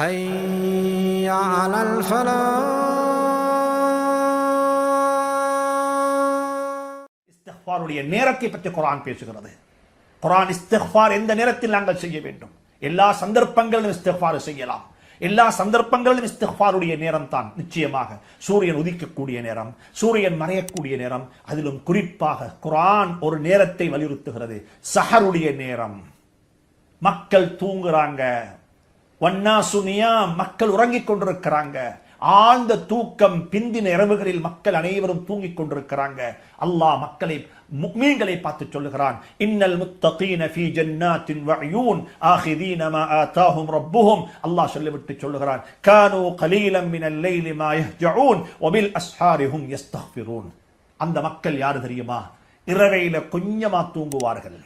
حي على الفلاح இஸ்திக்ஃபாருடைய நேரத்தை பற்றி குர்ஆன் பேசுகிறது குர்ஆன் இஸ்திக்ஃபார் எந்த நேரத்தில் நாங்கள் செய்ய வேண்டும் எல்லா சந்தர்ப்பங்களிலும் இஸ்திக்ஃபார் செய்யலாம் எல்லா சந்தர்ப்பங்களிலும் இஸ்திக்ஃபாருடைய நேரம் தான் நிச்சயமாக சூரியன் உதிக்கக்கூடிய நேரம் சூரியன் மறையக்கூடிய நேரம் அதிலும் குறிப்பாக குர்ஆன் ஒரு நேரத்தை வலியுறுத்துகிறது சஹருடைய நேரம் மக்கள் தூங்குறாங்க வன்னாசு சுனியா மக்கள் உறங்கிக் கொண்டிருக்கிறாங்க. ஆழ்ந்த தூக்கம் பிந்தின இரவுகளில் மக்கள் அனைவரும் தூங்கிக் கொண்டிருக்கிறாங்க. அல்லாஹ் மக்களை முக்மீன்களை பார்த்து சொல்லுகிறான். இன்னல் முத்தகீன ஃபீ ஜன்னாத்தின் வஅயூன் ஆகிதீன மா ஆதாஹும் ரப்புஹும். அல்லாஹ் சொல்லிவிட்டு சொல்லுகிறான். கானூ கலீலம் மினல் லைலி மா யஹ்ஜஊன் வபில் அஸ்ஹாரிஹும் யஸ்தக்ஃபிரூன் அந்த மக்கள் யாரு தெரியுமா? இரவையில கொஞ்சமா தூங்குவார்கள்.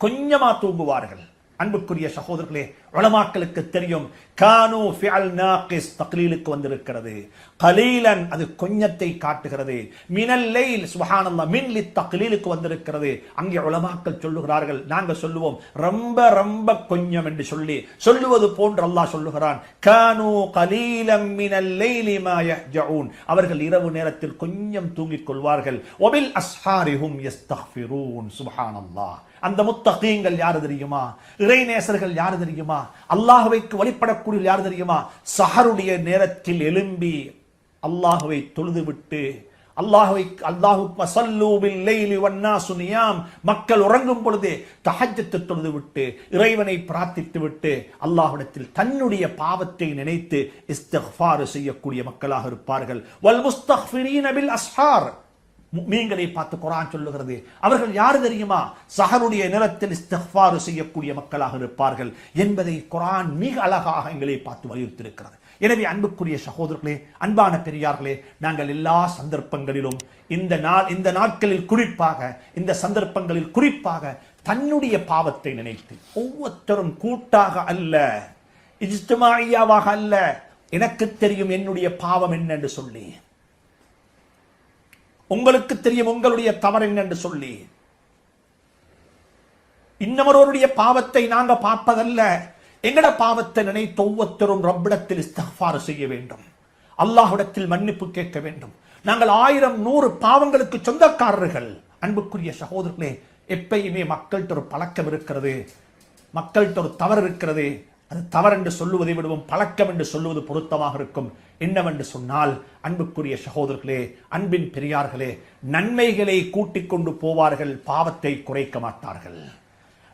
கொஞ்சமா தூங்குவார்கள். அன்புக்குரிய சகோதரர்களே உளமாக்களுக்கு தெரியும். கானு ஃபியல் நாகிஸ் தக்லீலுக்கு வந்திருக்கிறது. கலீலன் அது கொஞ்சத்தை காட்டுகிறது. மினல் லைல் மின்லி மின் லி தக்லீலுக்கு வந்திருக்கிறது. அங்கே உலமாக்கள் சொல்லுகிறார்கள். நாங்க சொல்லுவோம் ரொம்ப ரொம்ப கொஞ்சம் என்று சொல்லி சொல்லுவது போன்று அல்லாஹ் சொல்லுகிறான். கானு கலீலம் மினல் லைலி மா யஹ்ஜஊன் அவர்கள் இரவு நேரத்தில் கொஞ்சம் தூங்கிக் கொள்வார்கள். ஒபில் அஸ்ஹாரிஹும் யஸ்தக்ஃபிரூன் சுப்ஹானல்லாஹ். அந்த முத்தகீங்கள் யாரு தெரியுமா? இறைநேசர்கள் யார் தெரியுமா? அல்லாஹ்வைக்கு வழிபடக்கூடிய யார் தெரியுமா? சஹருடைய நேரத்தில் எழும்பி அல்லாஹ்வை தொழுது விட்டு அல்லாஹ்வை அல்லாஹு மசல்லு பில் லைலி மக்கள் உறங்கும் பொழுது தகஜத்தை தொழுது விட்டு இறைவனை பிரார்த்தித்து விட்டு அல்லாஹுடத்தில் தன்னுடைய பாவத்தை நினைத்து இஸ்தஃபாறு செய்யக்கூடிய மக்களாக இருப்பார்கள். வல் முஸ்தக்ஃபிரீன பில் அஸ்ஹார். மீன்களை பார்த்து குரான் சொல்லுகிறது. அவர்கள் யாரு தெரியுமா? சஹருடைய நிலத்தில் இஸ்தஃபாறு செய்யக்கூடிய மக்களாக இருப்பார்கள் என்பதை குரான் மிக அழகாக எங்களை பார்த்து வலியுறுத்தியிருக்கிறது. எனவே அன்புக்குரிய சகோதரர்களே அன்பான பெரியார்களே நாங்கள் எல்லா சந்தர்ப்பங்களிலும் இந்த நாள் இந்த நாட்களில் குறிப்பாக இந்த சந்தர்ப்பங்களில் குறிப்பாக தன்னுடைய பாவத்தை நினைத்து ஒவ்வொருத்தரும் கூட்டாக அல்ல இஜ்துமாயியாவாக அல்ல எனக்கு தெரியும் என்னுடைய பாவம் என்ன என்று சொல்லி உங்களுக்கு தெரியும் உங்களுடைய தவறு என்ன என்று சொல்லி. இன்னமொருவருடைய பாவத்தை நாங்க பார்ப்பதல்ல. எங்கட பாவத்தை நினைத்து ஒவ்வொருத்தரும் ரப்பிடத்தில் இஸ்தஃபார் செய்ய வேண்டும். அல்லாஹ்விடத்தில் மன்னிப்பு கேட்க வேண்டும். நாங்கள் ஆயிரம் நூறு பாவங்களுக்கு சொந்தக்காரர்கள். அன்புக்குரிய சகோதரர்களே எப்பயுமே மக்கள்கிட்ட ஒரு பழக்கம் இருக்கிறது. மக்கள்கிட்ட ஒரு தவறு இருக்கிறது. அது தவறென்று சொல்லுவதை விடவும் பழக்கம் என்று சொல்லுவது பொருத்தமாக இருக்கும். என்னவென்று சொன்னால் அன்புக்குரிய சகோதரர்களே அன்பின் பெரியார்களே நன்மைகளை கூட்டிக் கொண்டு போவார்கள் பாவத்தை குறைக்க மாட்டார்கள்.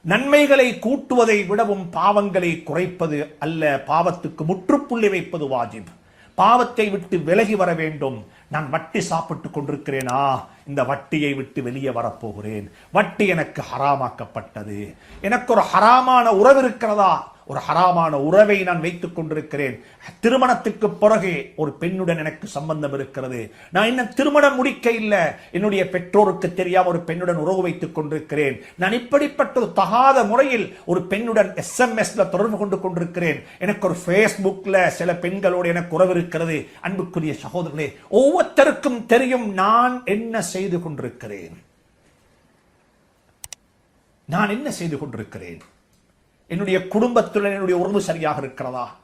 நன்மைகளை கூட்டுவதை விடவும் பாவங்களை குறைப்பது அல்ல பாவத்துக்கு முற்றுப்புள்ளி வைப்பது வாஜிப். பாவத்தை விட்டு விலகி வர வேண்டும். நான் வட்டி சாப்பிட்டு கொண்டிருக்கிறேனா? இந்த வட்டியை விட்டு வெளியே வரப்போகிறேன். வட்டி எனக்கு ஹராமாக்கப்பட்டது. எனக்கு ஒரு ஹராமான உறவு இருக்கிறதா? ஒரு ஹராமான உறவை நான் வைத்துக் கொண்டிருக்கிறேன். திருமணத்துக்கு பிறகு ஒரு பெண்ணுடன் எனக்கு சம்பந்தம் இருக்கிறது. நான் இன்னும் திருமணம் முடிக்க இல்லை என்னுடைய பெற்றோருக்கு தெரியாம ஒரு பெண்ணுடன் உறவு வைத்துக் கொண்டிருக்கிறேன். நான் இப்படிப்பட்ட ஒரு தகாத முறையில் ஒரு பெண்ணுடன் எஸ்எம்எஸ்ல தொடர்பு கொண்டு கொண்டிருக்கிறேன். எனக்கு ஒரு ஃபேஸ்புக்ல சில பெண்களோடு எனக்கு உறவு இருக்கிறது. அன்புக்குரிய சகோதரர்களே ஒவ்வொருத்தருக்கும் தெரியும் நான் என்ன செய்து கொண்டிருக்கிறேன். நான் என்ன செய்து கொண்டிருக்கிறேன்? என்னுடைய குடும்பத்துடன் என்னுடைய உறவு சரியாக இருக்கிறதா?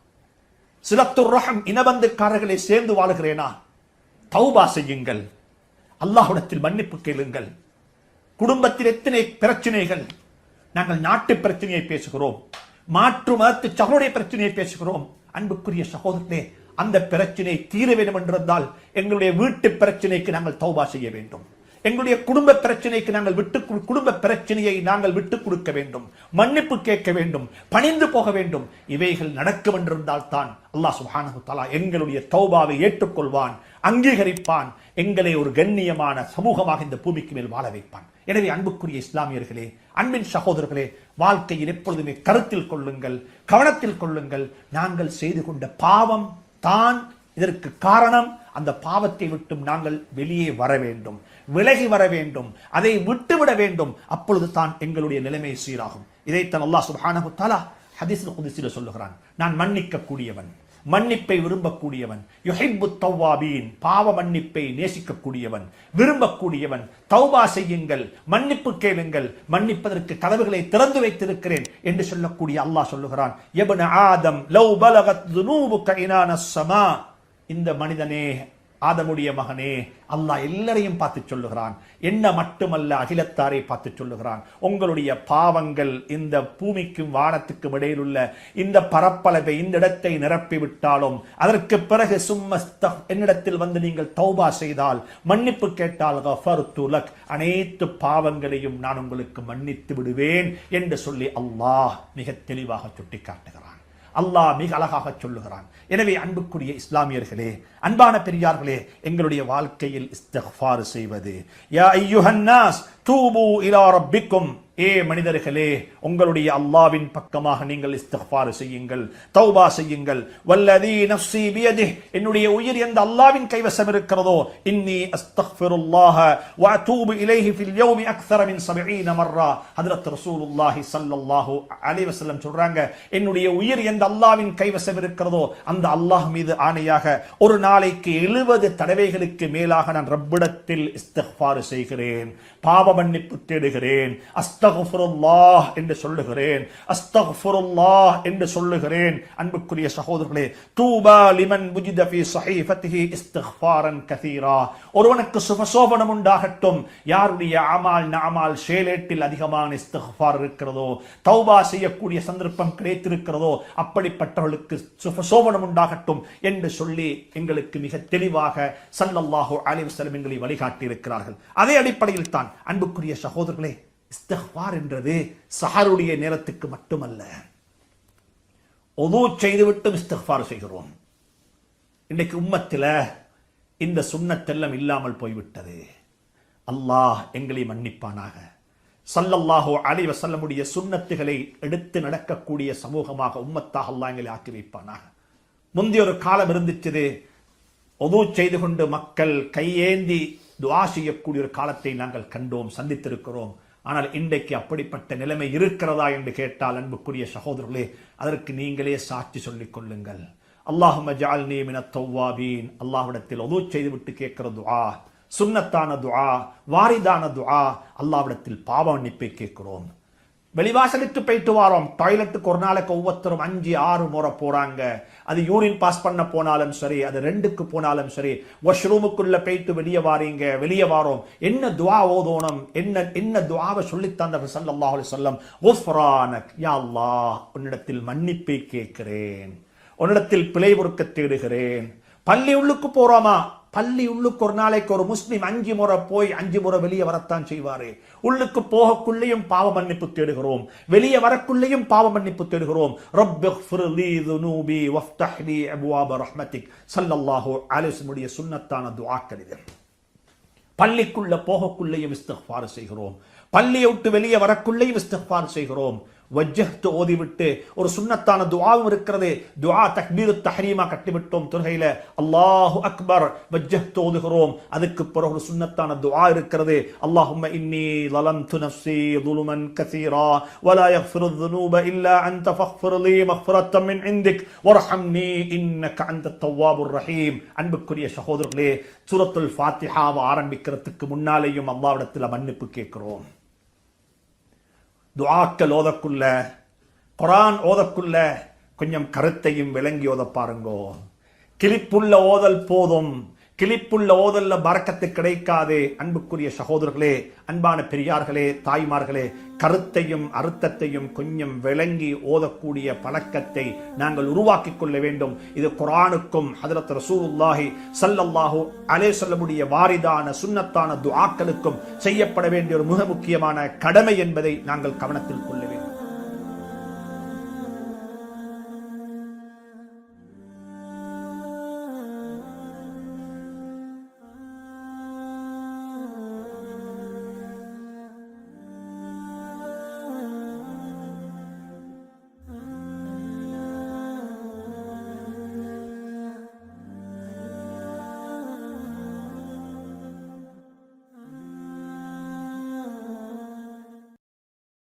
சிலத்துர் ரகம் இனபந்துக்காரர்களை சேர்ந்து வாழுகிறேனா? தௌபா செய்யுங்கள். அல்லாஹுடத்தில் மன்னிப்பு கேளுங்கள். குடும்பத்தில் எத்தனை பிரச்சனைகள்? நாங்கள் நாட்டு பிரச்சனையை பேசுகிறோம். மாற்று மதத்து சகோடைய பிரச்சனையை பேசுகிறோம். அன்புக்குரிய சகோதரனே அந்த பிரச்சனை தீர வேண்டும் என்றிருந்தால் எங்களுடைய வீட்டு பிரச்சனைக்கு நாங்கள் தௌபா செய்ய வேண்டும். எங்களுடைய குடும்ப பிரச்சனைக்கு நாங்கள் விட்டு குடும்ப பிரச்சனையை நாங்கள் விட்டுக் கொடுக்க வேண்டும். மன்னிப்பு கேட்க வேண்டும். பணிந்து போக வேண்டும். இவைகள் நடக்கும் என்றிருந்தால் தான் அல்லாஹ் சுஹானு தலா எங்களுடைய தௌபாவை ஏற்றுக்கொள்வான் அங்கீகரிப்பான் எங்களை ஒரு கண்ணியமான சமூகமாக இந்த பூமிக்கு மேல் வாழ வைப்பான். எனவே அன்புக்குரிய இஸ்லாமியர்களே அன்பின் சகோதரர்களே வாழ்க்கையில் எப்பொழுதுமே கருத்தில் கொள்ளுங்கள் கவனத்தில் கொள்ளுங்கள். நாங்கள் செய்து கொண்ட பாவம் தான் இதற்கு காரணம். அந்த பாவத்தை விட்டும் நாங்கள் வெளியே வர வேண்டும். விலகி வர வேண்டும். அதை விட்டுவிட வேண்டும். அப்பொழுது தான் எங்களுடைய நிலைமை சீராகும். இதைத்தான் அல்லாஹ் சுப்ஹானஹு தஆலா ஹதீஸில் குதிசில சொல்லுகிறான். நான் மன்னிக்க கூடியவன் மன்னிப்பை விரும்பக்கூடியவன். யுஹிப்பு தௌவாபீன். பாவ மன்னிப்பை நேசிக்கக்கூடியவன். விரும்பக்கூடியவன். தௌபா செய்யுங்கள். மன்னிப்பு கேளுங்கள். மன்னிப்பதற்கு கதவுகளை திறந்து வைத்திருக்கிறேன் என்று சொல்லக்கூடிய அல்லாஹ் சொல்லுகிறான். எபன ஆதம் லவ் பலகத் துனூபு கைனான சமா. இந்த மனிதனே ஆதமுடைய மகனே அல்லாஹ் எல்லாரையும் பார்த்து சொல்லுகிறான். என்ன மட்டுமல்ல அகிலத்தாரை பார்த்து சொல்லுகிறான். உங்களுடைய பாவங்கள் இந்த பூமிக்கும் வானத்துக்கும் இடையில் உள்ள இந்த பரப்பளவை இந்த இடத்தை நிரப்பி விட்டாலும் அதற்கு பிறகு சும்மஸ்த என்னிடத்தில் வந்து நீங்கள் தௌபா செய்தால் மன்னிப்பு கேட்டால் கஃபர்து லக் அனைத்து பாவங்களையும் நான் உங்களுக்கு மன்னித்து விடுவேன் என்று சொல்லி அல்லாஹ் மிக தெளிவாக சுட்டிக்காட்டுகிறான். அல்லாஹ் மிக அழகாக சொல்லுகிறான். எனவே அன்புக்குரிய இஸ்லாமியர்களே அன்பான பெரியார்களே எங்களுடைய வாழ்க்கையில் இஸ்தஃபார் செய்வது யா ஐயுஹன்னாஸ் தூபு இலா ரப்பிக்கும் ஏ மனிதர்களே உங்களுடைய அல்லாவின் பக்கமாக நீங்கள் இஸ்திஃபார் செய்யுங்கள் தௌபா செய்யுங்கள். வல்லதி நஃப்சி பியதி என்னுடைய உயிர் எந்த அல்லாவின் கைவசம் இருக்கிறதோ இன்னி அஸ்தக்ஃபிருல்லாஹ வ அதூபு இலைஹி ஃபில் யௌமி அக்ஸர மின் 70 மர்ரா. ஹஜ்ரத் ரசூலுல்லாஹி ஸல்லல்லாஹு அலைஹி வஸல்லம் சொல்றாங்க என்னுடைய உயிர் எந்த அல்லாவின் கைவசம் இருக்கிறதோ அந்த அல்லாஹ் மீது ஆணையாக ஒரு நாளைக்கு 70 தடவைகளுக்கு மேலாக நான் ரப்பிடத்தில் இஸ்திஃபார் செய்கிறேன் பாவ மன்னிப்பு தேடுகிறேன் அஸ்த அஸ்தகுஃபுருல்லாஹ் என்று சொல்லுகிறேன். அஸ்தகுஃபுருல்லாஹ் என்று சொல்லுகிறேன். அன்புக்குரிய சகோதரர்களே தூபா லிமன் புஜித ஃபீ ஸஹீஃபத்திஹி இஸ்திக்ஃபாரன் கதீரா ஒருவனுக்கு சுபசோபனம் உண்டாகட்டும். யாருடைய அமால் நாமால் ஷேலேட்டில் அதிகமான இஸ்திக்ஃபார் இருக்கிறதோ தௌபா செய்யக்கூடிய சந்தர்ப்பம் கிடைத்திருக்கிறதோ அப்படிப்பட்டவர்களுக்கு சுபசோபனம் உண்டாகட்டும் என்று சொல்லி எங்களுக்கு மிக தெளிவாக சல்லல்லாஹு அலிவசலம் எங்களை வழிகாட்டி இருக்கிறார்கள் அதே அடிப்படையில் தான் அன்புக்குரிய சகோதரர்களே இஸ்திக்பார் என்றது சஹருடைய நேரத்துக்கு மட்டுமல்ல. ஒது செய்துவிட்டு இஸ்திக்பார் செய்கிறோம். இன்றைக்கு உம்மத்தில் இந்த சுண்ணத்தெல்லாம் இல்லாமல் போய்விட்டது. அல்லாஹ் எங்களை மன்னிப்பானாக. சல்லல்லாஹோ அலைவ செல்லமுடைய சுன்னத்துகளை எடுத்து நடக்கக்கூடிய சமூகமாக உம்மத்தாக அல்லாஹ் எங்களை ஆக்கி வைப்பானாக. முந்தைய ஒரு காலம் இருந்துச்சு ஒது செய்து கொண்டு மக்கள் கையேந்தி துவா செய்யக்கூடிய ஒரு காலத்தை நாங்கள் கண்டோம் சந்தித்திருக்கிறோம். ஆனால் இன்றைக்கு அப்படிப்பட்ட நிலைமை இருக்கிறதா என்று கேட்டால் அன்புக்குரிய சகோதரர்களே அதற்கு நீங்களே சாட்சி சொல்லிக் கொள்ளுங்கள். அல்லாஹும ஜால்னி மின தௌவாபீன். அல்லாஹ்விடத்தில் ஒது செய்துவிட்டு கேட்கிற துஆ சுன்னத்தான துஆ வாரிதான துஆ அல்லாஹ்விடத்தில் பாவ மன்னிப்பை கேட்கிறோம். வெளிவாசலுக்கு போயிட்டு வாரோம். டாய்லெட்டுக்கு ஒரு நாளைக்கு ஒவ்வொருத்தரும் அஞ்சு ஆறு முறை போறாங்க. அது யூரின் பாஸ் பண்ண போனாலும் சரி அது ரெண்டுக்கு போனாலும் சரி வாஷ்ரூமுக்குள்ள போயிட்டு வெளியே வாரீங்க வெளியே வாரோம். என்ன துவா ஓதோணும்? என்ன என்ன துவாவை சொல்லி தந்தவர் சொல்லம் அலைஹி யாழ்லா யா உன்னிடத்தில் மன்னிப்பை கேட்கிறேன். உன்னிடத்தில் பிழை பொறுக்க தேடுகிறேன். பள்ளி உள்ளுக்கு போறோமா? பள்ளி உள்ளுக்கு ஒரு நாளைக்கு ஒரு முஸ்லீம் அஞ்சு முறை போய் அஞ்சு முறை வெளியே வரத்தான் செய்வாரு. உள்ளுக்கு போகக்குள்ளேயும் பாவ மன்னிப்பு தேடுகிறோம். வெளியே வரக்குள்ளேயும் பாவ மன்னிப்பு தேடுகிறோம். ரப்பிக்ஃபிர்லி துனூபி வஃப்தஹ் லி ரஹ்மத்திக் ஸல்லல்லாஹு அலைஹி வஸல்லம் சுன்னத்தான இது. பள்ளிக்குள்ள போகக்குள்ளேயும் இஸ்தஃபார் செய்கிறோம். பள்ளியை விட்டு வெளியே வரக்குள்ளேயும் இஸ்தஃபார் செய்கிறோம். வஜ்ஜஹ்து ஓதிவிட்டு ஒரு சுன்னத்தான துஆவும் இருக்கிறது துஆ தக்பீரு தஹரீமா கட்டிவிட்டோம் தொழுகையில அல்லாஹு அக்பர் வஜ்ஜஹ்து ஓதுகிறோம் அதுக்கு பிறகு ஒரு சுன்னத்தான துஆ இருக்கிறது அல்லாஹும்ம இன்னி ظلمت نفسي ظلما كثيرا ولا يغفر الذنوب الا انت فاغفر لي مغفرة من عندك وارحمني انك انت التواب الرحيم அன்புக்குரிய சகோதரர்களே சூரத்துல் ஃபாத்திஹாவை ஆரம்பிக்கிறதுக்கு முன்னாலேயும் அல்லாஹ்விடத்தில் மன்னிப்பு கேட்கிறோம் துவாக்கள் ஓதக்குள்ள குரான் ஓதக்குள்ள கொஞ்சம் கருத்தையும் விளங்கி ஓத பாருங்கோ. கிளிப்புள்ள ஓதல் போதும். கிளிப்புள்ள ஓதல்ல பறக்கத்து கிடைக்காது. அன்புக்குரிய சகோதரர்களே அன்பான பெரியார்களே தாய்மார்களே கருத்தையும் அறுத்தத்தையும் கொஞ்சம் விளங்கி ஓதக்கூடிய பழக்கத்தை நாங்கள் உருவாக்கி கொள்ள வேண்டும். இது குரானுக்கும் ஹதரத் ரசூலுல்லாஹி சல்லல்லாஹு அலே சொல்லமுடைய வாரிதான சுன்னத்தான துஆக்களுக்கும் செய்யப்பட வேண்டிய ஒரு மிக முக்கியமான கடமை என்பதை நாங்கள் கவனத்தில் கொள்ள வேண்டும்.